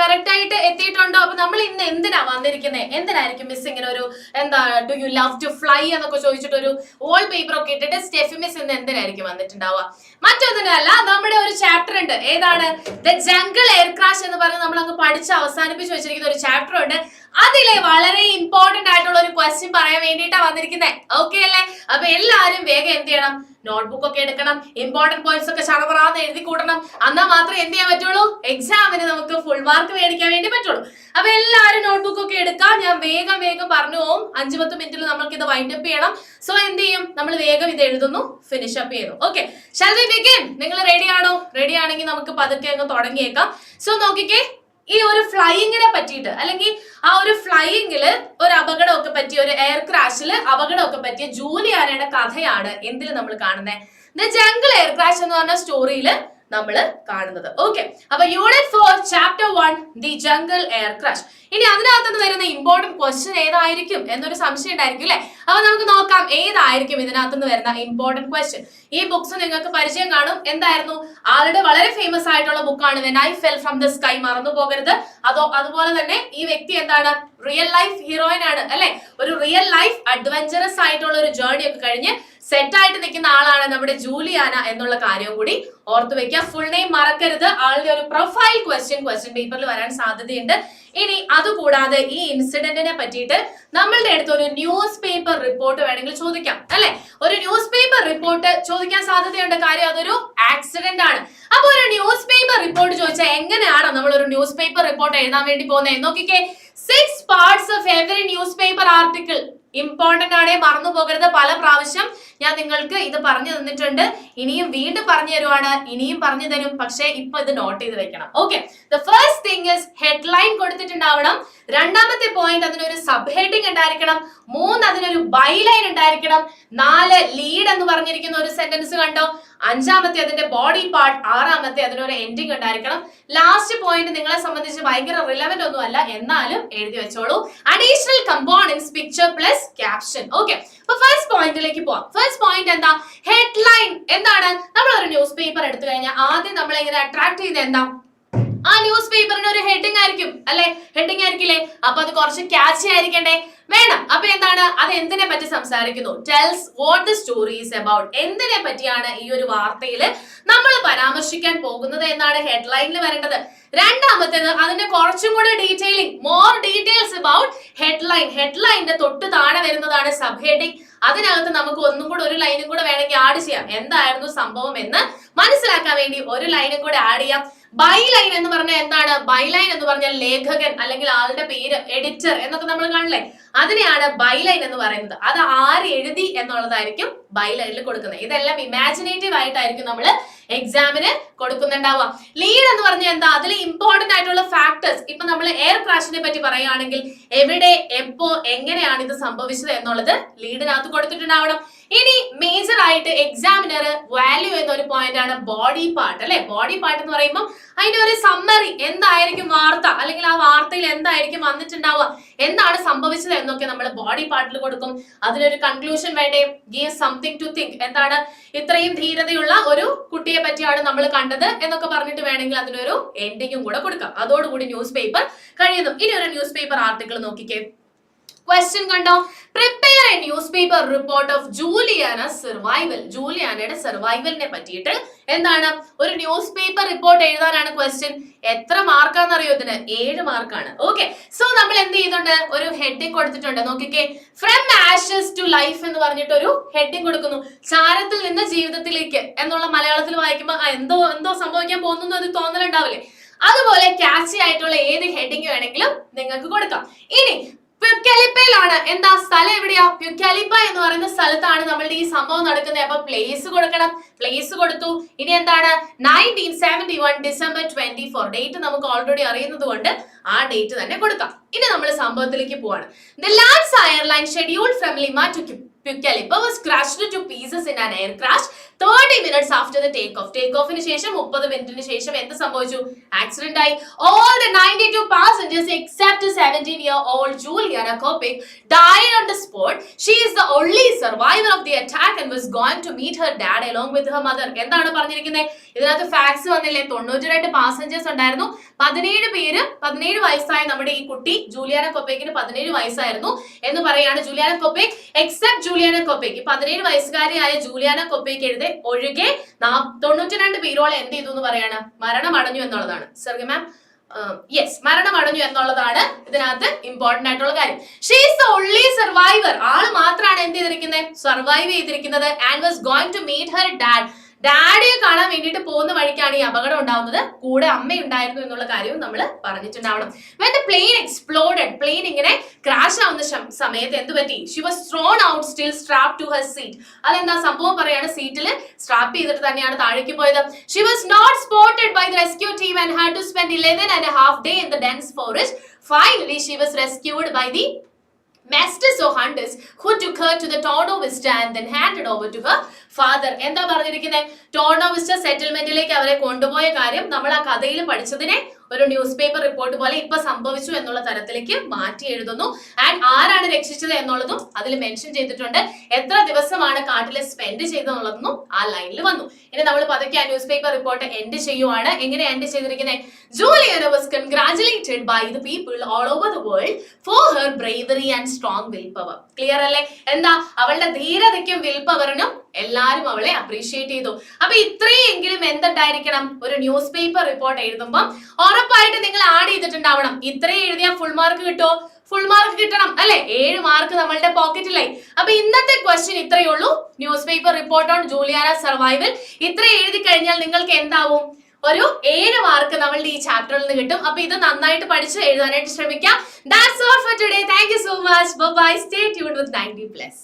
Correct ആയിട്ട് എത്തിയിട്ടുണ്ടോ? അപ്പൊ നമ്മൾ ഇന്ന് എന്തിനാ വന്നിരിക്കുന്നത് എന്തിനായിരിക്കും മിസ് ഇങ്ങനെ ഒരു എന്താ do you love to fly എന്നൊക്കെ ചോദിച്ചിട്ട് ഒരു വോൾ പേപ്പർ ഒക്കെ ഇട്ടിട്ട് സ്റ്റെഫി മിസ് ഇന്ന് എന്തിനായിരിക്കും വന്നിട്ടുണ്ടാവുക? മറ്റൊന്നിനല്ല നമ്മുടെ ഒരു ചാപ്റ്റർ ഉണ്ട്. ഏതാണ്? ദ ജംഗിൾ എയർ ക്രാഷ് എന്ന് പറഞ്ഞ് നമ്മൾ അങ്ങ് പഠിച്ച് അവസാനിപ്പിച്ച് വെച്ചിരിക്കുന്ന ഒരു ചാപ്റ്റർ ഉണ്ട്. അതിലെ വളരെ ഇമ്പോർട്ടന്റ് ആയിട്ടുള്ള ഒരു ക്വസ്റ്റ്യൻ പറയാൻ വേണ്ടിയിട്ടാണ് വന്നിരിക്കുന്നത് ഓക്കെ അല്ലേ? അപ്പൊ എല്ലാവരും വേഗം എന്ത് ചെയ്യണം? നോട്ട്ബുക്ക് ഒക്കെ എടുക്കണം ഇമ്പോർട്ടന്റ് പോയിന്റ്സ് ഒക്കെ ചറപറാന്ന് എഴുതി കൂട്ടണം എന്നാൽ മാത്രമേ എന്ത് ചെയ്യാൻ പറ്റുള്ളൂ? എക്സാമിന് നമുക്ക് ഫുൾ മാർക്ക് മേടിക്കാൻ വേണ്ടി പറ്റുള്ളൂ. അപ്പൊ എല്ലാവരും നോട്ട്ബുക്ക് ഒക്കെ എടുക്കാം. ഞാൻ വേഗം വേഗം പറഞ്ഞു പോകും അഞ്ചു പത്ത് മിനിറ്റിൽ നമ്മൾക്ക് ഇത് വൈൻഡ് അപ്പ് ചെയ്യണം. സോ എന്ത് ചെയ്യും? നമ്മൾ വേഗം ഇത് എഴുതുന്നു. ഫിനിഷ് അപ്പ് ചെയ്യുന്നു ഓക്കെ ഷാൽ വി ബിഗിൻ നിങ്ങൾ റെഡി ആണോ? റെഡി ആണെങ്കിൽ നമുക്ക് പതുക്കെ അങ്ങ് തുടങ്ങിയേക്കാം. സോ നോക്കിക്കേ. ഈ ഒരു ഫ്ലൈയിങ്ങിനെ പറ്റിയിട്ട് അല്ലെങ്കിൽ ആ ഒരു ഫ്ലൈയിങ്ങിൽ ഒരു പറ്റിയ ഒരു എയർ ക്രാഷിൽ അപകടമൊക്കെ പറ്റിയ ജൂലിയാനയുടെ കഥയാണ് എന്തിൽ നമ്മൾ കാണുന്നത് ദ ജംഗിൾ എയർ ക്രാഷ് എന്ന് പറഞ്ഞ സ്റ്റോറിയിൽ നമ്മൾ കാണുന്നത്. ഓക്കെ അപ്പൊ unit four chapter one the jungle air crash ഇനി അതിനകത്തുനിന്ന് വരുന്ന ഇമ്പോർട്ടന്റ് ക്വസ്റ്റ്യൻ ഏതായിരിക്കും എന്നൊരു സംശയം ഉണ്ടായിരിക്കും അല്ലെ? അപ്പൊ നമുക്ക് നോക്കാം ഏതായിരിക്കും ഇതിനകത്തുനിന്ന് വരുന്ന ഇമ്പോർട്ടന്റ് ക്വസ്റ്റ്യൻ ഈ ബുക്സ് നിങ്ങൾക്ക് പരിചയം കാണും. എന്തായിരുന്നു? ആളുടെ വളരെ ഫേമസ് ആയിട്ടുള്ള ബുക്കാണ് I fell from the sky മറന്നു പോകരുത്. അതോ അതുപോലെ തന്നെ ഈ വ്യക്തി എന്താണ്? റിയൽ ലൈഫ് ഹീറോയിൻ ആണ് അല്ലെ? ഒരു റിയൽ ലൈഫ് അഡ്വഞ്ചറസ് ആയിട്ടുള്ള ഒരു ജേർണി ഒക്കെ കഴിഞ്ഞ് സെറ്റ് ആയിട്ട് നിൽക്കുന്ന ആളാണ് നമ്മുടെ ജൂലിയാന എന്നുള്ള കാര്യവും കൂടി ഓർത്തു വെക്കുക. ഫുൾ നെയിം മറക്കരുത്. ആളുടെ ഒരു പ്രൊഫൈൽ ക്വസ്റ്റ്യൻ ക്വസ്റ്റ്യൻ പേപ്പറിൽ വരാൻ സാധ്യതയുണ്ട്. ഇനി അതുകൂടാതെ ഈ ഇൻസിഡന്റിനെ പറ്റിയിട്ട് നമ്മളുടെ അടുത്ത് ഒരു ന്യൂസ് പേപ്പർ റിപ്പോർട്ട് വേണമെങ്കിൽ ചോദിക്കാം അല്ലെ? ഒരു ന്യൂസ് പേപ്പർ റിപ്പോർട്ട് ചോദിക്കാൻ സാധ്യതയുണ്ട് കാര്യം അതൊരു ആക്സിഡന്റ് ആണ്. അപ്പൊ ഒരു ന്യൂസ് പേപ്പർ റിപ്പോർട്ട് ചോദിച്ചാൽ എങ്ങനെയാണ് നമ്മൾ ഒരു ന്യൂസ് പേപ്പർ റിപ്പോർട്ട് എഴുതാൻ വേണ്ടി പോകുന്നത്? നോക്കിക്കേ six parts of every newspaper article important ആണേ മറന്നു പോകരുത് പല പ്രാവശ്യം ഞാൻ നിങ്ങൾക്ക് ഇത് പറഞ്ഞു തന്നിട്ടുണ്ട്. ഇനിയും വീണ്ടും പറഞ്ഞു തരുവാണ്. ഇനിയും പറഞ്ഞു തരും. പക്ഷേ ഇപ്പൊ ഇത് നോട്ട് ചെയ്ത് വെക്കണം. Okay the first thing is headline കൊടുത്തിട്ടുണ്ടാവണം. രണ്ടാമത്തെ പോയിന്റ് അതിനൊരു സബ് ഹെഡിങ് ഉണ്ടായിരിക്കണം. മൂന്ന് അതിനൊരു ബൈലൈൻ ഉണ്ടായിരിക്കണം. നാല് ലീഡ് എന്ന് പറഞ്ഞിരിക്കുന്ന ഒരു സെന്റൻസ് കണ്ടോ? അഞ്ചാമത്തെ അതിന്റെ ബോഡി പാർട്ട് ആറാമത്തെ അതിനൊരു എൻഡിങ് ഉണ്ടായിരിക്കണം. ലാസ്റ്റ് പോയിന്റ് നിങ്ങളെ സംബന്ധിച്ച് ഭയങ്കര റിലവന്റ് ഒന്നും അല്ല എന്നാലും എഴുതി വെച്ചോളൂ. Additional components picture plus caption okay അപ്പൊ ഫസ്റ്റ് പോയിന്റിലേക്ക് പോവാം. ഫസ്റ്റ് പോയിന്റ് എന്താ? ഹെഡ്ലൈൻ എന്താണ്? നമ്മൾ ഒരു ന്യൂസ് പേപ്പർ എടുത്തു കഴിഞ്ഞാൽ ആദ്യം നമ്മളെ ഇങ്ങനെ അട്രാക്ട് ചെയ്ത് എന്താ? ആ ന്യൂസ് പേപ്പറിന് ഒരു ഹെഡിങ് ആയിരിക്കും അല്ലെ? ഹെഡിങ് ആയിരിക്കില്ലേ? അപ്പൊ അത് കുറച്ച് ക്യാച്ചി ആയിരിക്കണ്ടേ? വേണം. അപ്പൊ എന്താണ്? അത് എന്തിനെ പറ്റി സംസാരിക്കുന്നു? Tells what the story's about എന്തിനെ പറ്റിയാണ് ഈ ഒരു വാർത്തയിൽ നമ്മൾ പരാമർശിക്കാൻ പോകുന്നത് എന്നാണ് ഹെഡ്ലൈനിൽ വരേണ്ടത്. രണ്ടാമത്തേത് അതിന്റെ കുറച്ചും കൂടെ detailing more details about headline ഹെഡ്ലൈനിന്റെ തൊട്ട് താഴെ വരുന്നതാണ് സബ് ഹെഡിങ് അതിനകത്ത് നമുക്ക് ഒന്നും കൂടെ ഒരു ലൈനും കൂടെ വേണമെങ്കിൽ ആഡ് ചെയ്യാം. എന്തായിരുന്നു സംഭവം എന്ന് മനസ്സിലാക്കാൻ വേണ്ടി ഒരു ലൈനും കൂടെ ആഡ് ചെയ്യാം. ബൈ ലൈൻ എന്ന് പറഞ്ഞാൽ എന്താണ്? ബൈ ലൈൻ എന്ന് പറഞ്ഞാൽ ലേഖകൻ അല്ലെങ്കിൽ ആളുടെ പേര് എഡിറ്റർ എന്നൊക്കെ നമ്മൾ കാണില്ലേ അതിനെയാണ് ബൈ ലൈൻ എന്ന് പറയുന്നത്. അത് ആര് എഴുതി എന്നുള്ളതായിരിക്കും ബൈ ലൈനിൽ കൊടുക്കുന്നത്. ഇതെല്ലാം ഇമാജിനേറ്റീവ് ആയിട്ടായിരിക്കും നമ്മൾ എക്സാമിന് കൊടുക്കുന്നുണ്ടാവുക. ലീഡ് എന്ന് പറഞ്ഞാൽ എന്താ? അതിൽ ഇമ്പോർട്ടന്റ് ആയിട്ടുള്ള ഫാക്ടേഴ്സ് ഇപ്പൊ നമ്മൾ എയർ ക്രാഷിനെ പറ്റി പറയുകയാണെങ്കിൽ എവിടെ എപ്പോ എങ്ങനെയാണ് ഇത് സംഭവിച്ചത് എന്നുള്ളത് ലീഡിനകത്ത് കൊടുത്തിട്ടുണ്ടാവണം. ഇനി മേജർ ആയിട്ട് എക്സാമിനർ വാല്യൂ എന്നൊരു പോയിന്റ് ആണ് ബോഡി പാർട്ട് അല്ലെ? ബോഡി പാർട്ട് എന്ന് പറയുമ്പോൾ അതിന്റെ ഒരു സമ്മറി എന്തായിരിക്കും വാർത്ത? അല്ലെങ്കിൽ ആ വാർത്തയിൽ എന്തായിരിക്കും വന്നിട്ടുണ്ടാവുക? എന്താണ് സംഭവിച്ചത് എന്നൊക്കെ നമ്മൾ ബോഡി പാർട്ടിൽ കൊടുക്കും. അതിനൊരു കൺക്ലൂഷൻ വേണ്ടേ? ഗീവ് സംതിങ് ടു തിങ്ക് എന്താണ്? ഇത്രയും ധീരതയുള്ള ഒരു കുട്ടിയെ പറ്റിയാണ് നമ്മൾ കണ്ടത് എന്നൊക്കെ പറഞ്ഞിട്ട് വേണമെങ്കിൽ അതിനൊരു എൻഡിങ്ങും കൂടെ കൊടുക്കാം. അതോടുകൂടി ന്യൂസ് പേപ്പർ കഴിയുന്നു. ഇനി ഒരു ന്യൂസ് പേപ്പർ ആർട്ടിക്കിൾ നോക്കിക്കേ. ക്വസ്റ്റ്യൻ കണ്ടോ? Prepare a newspaper report of Juliana survival ജൂലിയാനയുടെ സർവൈവലിനെ പറ്റിയിട്ട് എന്താണ്? ഒരു ന്യൂസ് പേപ്പർ റിപ്പോർട്ട് എഴുതാനാണ് ക്വസ്റ്റ്യൻ എത്ര മാർക്കാന്ന് അറിയോ ഇതിന്? ഏഴ് മാർക്കാണ്. ഓക്കെ സോ നമ്മൾ എന്ത് ചെയ്യുന്നുണ്ട്? ഒരു ഹെഡിങ് കൊടുത്തിട്ടുണ്ട്. നോക്കിക്കേ. ഫ്രം ആഷസ് ടു ലൈഫ് എന്ന് പറഞ്ഞിട്ട് ഒരു ഹെഡിങ് കൊടുക്കുന്നു. ചാരത്തിൽ നിന്ന് ജീവിതത്തിലേക്ക് എന്നുള്ള മലയാളത്തിൽ വായിക്കുമ്പോൾ എന്തോ എന്തോ സംഭവിക്കാൻ പോകുന്നു അത് തോന്നലുണ്ടാവില്ലേ? അതുപോലെ ക്യാച്ചി ആയിട്ടുള്ള ഏത് ഹെഡിങ് വേണമെങ്കിലും നിങ്ങൾക്ക് കൊടുക്കാം. ഇനി പ്യുക്കാലിപ്പയിലാണ്. എന്താ സ്ഥലം എവിടെയാ? പ്യുക്കാലിപ്പ എന്ന് പറയുന്ന സ്ഥലത്താണ് നമ്മളുടെ ഈ സംഭവം നടക്കുന്നത്. അപ്പൊ പ്ലേസ് കൊടുക്കണം. പ്ലേസ് കൊടുത്തു. ഇനി എന്താണ്? Nineteen seventy one December twenty four date നമുക്ക് ഓൾറെഡി അറിയുന്നത് കൊണ്ട് ആ ഡേറ്റ് തന്നെ കൊടുക്കാം. ഇനി നമ്മൾ സംഭവത്തിലേക്ക് പോവാണ്. The lands airline schedule from Lima to crashed to pieces in an minutes after take off take ശേഷം മുപ്പത് മിനിറ്റിന് ശേഷം എന്ത് സംഭവിച്ചു? ആക്സിഡന്റ് ആയി. All passengers except seventeen year old Koepcke died on spot she is only of the attack and was going to meet her dad with her mother എന്താണ് പറഞ്ഞിരിക്കുന്നത് ഇതിനകത്ത് ഫാക്സ് വന്നില്ലേ? തൊണ്ണൂറ്റി രണ്ട് പാസഞ്ചേഴ്സ് ഉണ്ടായിരുന്നു. പതിനേഴ് പേര് പതിനേഴ് വയസ്സായ നമ്മുടെ ഈ കുട്ടി ജൂലിയാന കൊപ്പേക്കിന് പതിനേഴ് വയസ്സായിരുന്നു എന്ന് പറയാണ് Juliana Koepcke. Except Juliana Koepcke. പതിനേഴ് വയസ്സുകാരിയായ ജൂലിയാന കൊപ്പേക്ക് എഴുതി ഒഴികെ തൊണ്ണൂറ്റി രണ്ട് പേരോളം എന്ത് ചെയ്തു എന്ന് പറയാണ്? മരണമടഞ്ഞു എന്നുള്ളതാണ്. സെർഗി മാം യെസ് മരണമടഞ്ഞു എന്നുള്ളതാണ് ഇതിനകത്ത് ഇമ്പോർട്ടന്റ് ആയിട്ടുള്ള കാര്യം. ഷീസ് ഓൺലി സർവൈവർ ആൾ മാത്രമാണ് എന്ത് ചെയ്തിരിക്കുന്നത് സർവൈവ് ചെയ്തിരിക്കുന്നത്. And was going to meet her dad ഡാഡിയെ കാണാൻ വേണ്ടിയിട്ട് പോകുന്ന വഴിക്കാണ് ഈ അപകടം ഉണ്ടാവുന്നത്. കൂടെ അമ്മയുണ്ടായിരുന്നു എന്നുള്ള കാര്യവും നമ്മൾ പറഞ്ഞിട്ടുണ്ടാവണം. പ്ലെയിൻ എക്സ്പ്ലോഡഡ് പ്ലെയിൻ ഇങ്ങനെ ക്രാഷ് ആവുന്ന സമയത്ത് എന്ത് പറ്റി? She was thrown out still strap to her seat അതെന്താ സംഭവം പറയാണ്? സീറ്റിൽ സ്ട്രാപ്പ് ചെയ്തിട്ട് തന്നെയാണ് താഴേക്ക് പോയത്. She was not spotted by the rescue team and had to spend eleven and half day in the dense forest finally she was rescued by the or hunters who took her to the Torno Vista and then handed over to her father. എന്താ പറഞ്ഞിരിക്കുന്നത് ടോർണോ vista സെറ്റിൽമെന്റിലേക്ക് അവരെ കൊണ്ടുപോയ കാര്യം നമ്മൾ ആ കഥയിൽ പഠിച്ചതിനെ ഒരു news paper report പോലെ ഇപ്പൊ സംഭവിച്ചു എന്നുള്ള തരത്തിലേക്ക് മാറ്റി എഴുതുന്നു. ആൻഡ് ആരാണ് രക്ഷിച്ചത് എന്നുള്ളതും അതിൽ മെൻഷൻ ചെയ്തിട്ടുണ്ട്. എത്ര ദിവസമാണ് കാട്ടിൽ സ്പെൻഡ് ചെയ്തതെന്നുള്ളതും ആ ലൈനിൽ വന്നു. ഇനി നമ്മൾ പതുക്കെ ആ ന്യൂസ് പേപ്പർ റിപ്പോർട്ട് എൻഡ് ചെയ്യുവാണ്. എങ്ങനെ എൻഡ് ചെയ്തിരിക്കുന്നത് Juliana was congratulated by the people all over the world for her bravery and strong will power clear അല്ലേ? എന്താ? അവളുടെ ധീരതയ്ക്കും വിൽ പവറിനും എല്ലാരും അവളെ അപ്രീഷിയേറ്റ് ചെയ്തു. അപ്പൊ ഇത്രയെങ്കിലും എന്തുണ്ടായിരിക്കണം? ഒരു ന്യൂസ് പേപ്പർ റിപ്പോർട്ട് എഴുതുമ്പോൾ ഉറപ്പായിട്ട് നിങ്ങൾ ആഡ് ചെയ്തിട്ടുണ്ടാവണം. ഇത്രയും എഴുതിയാൽ ഫുൾ മാർക്ക് കിട്ടുമോ ഫുൾ മാർക്ക് കിട്ടണം അല്ലെ? ഏഴ് മാർക്ക് നമ്മളുടെ പോക്കറ്റിലായി അപ്പൊ ഇന്നത്തെ ക്വസ്റ്റ്യൻ ഇത്രയേ ഉള്ളൂ. Newspaper report on Juliana survival ഇത്ര എഴുതി കഴിഞ്ഞാൽ നിങ്ങൾക്ക് എന്താവും? ഒരു ഏഴ് മാർക്ക് നമ്മളുടെ ഈ ചാപ്റ്ററിൽ നിന്ന് കിട്ടും. അപ്പൊ ഇത് നന്നായിട്ട് പഠിച്ച് എഴുതാനായിട്ട് ശ്രമിക്കാം. That's all for today thank you so much bye stay tune with ninety plus